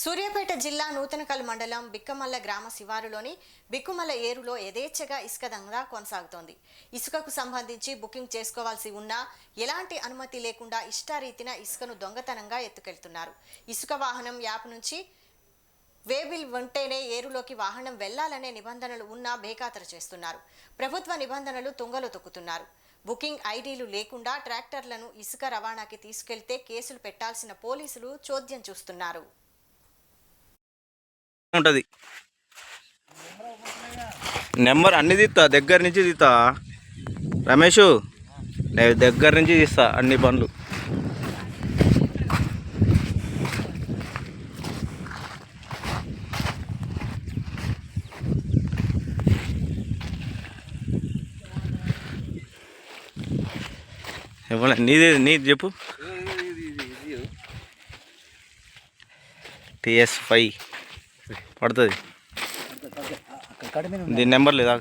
సూర్యాపేట జిల్లా నూతనకల్ మండలం బిక్కమల్ల గ్రామ శివారులోని బిక్కుమల్ల ఏరులో యథేచ్ఛగా ఇసుక దందా కొనసాగుతోంది. ఇసుకకు సంబంధించి బుకింగ్ చేసుకోవాల్సి ఉన్నా ఎలాంటి అనుమతి లేకుండా ఇష్టారీతిన ఇసుకను దొంగతనంగా ఎత్తుకెళ్తున్నారు. ఇసుక వాహనం యాప్ నుంచి వేబిల్ ఉంటేనే ఏరులోకి వాహనం వెళ్ళాలనే నిబంధనలు ఉన్నా బేఖాతరు చేస్తున్నారు. ప్రభుత్వ నిబంధనలు తుంగలు తొక్కుతున్నారు. బుకింగ్ ఐడీలు లేకుండా ట్రాక్టర్లను ఇసుక రవాణాకి తీసుకెళ్తే కేసులు పెట్టాల్సిన పోలీసులు చోద్యం చూస్తున్నారు. ఉంటుంది. నెంబర్ అన్ని తీస్తా దగ్గర నుంచి తీస్తా రమేష్ నేను దగ్గర నుంచి తీస్తా అన్ని పనులు. ఇవ్వలే నీది నీది చెప్పు. టిఎస్ ఫైవ్ పడుతుంది. దీని నెంబర్ లేదా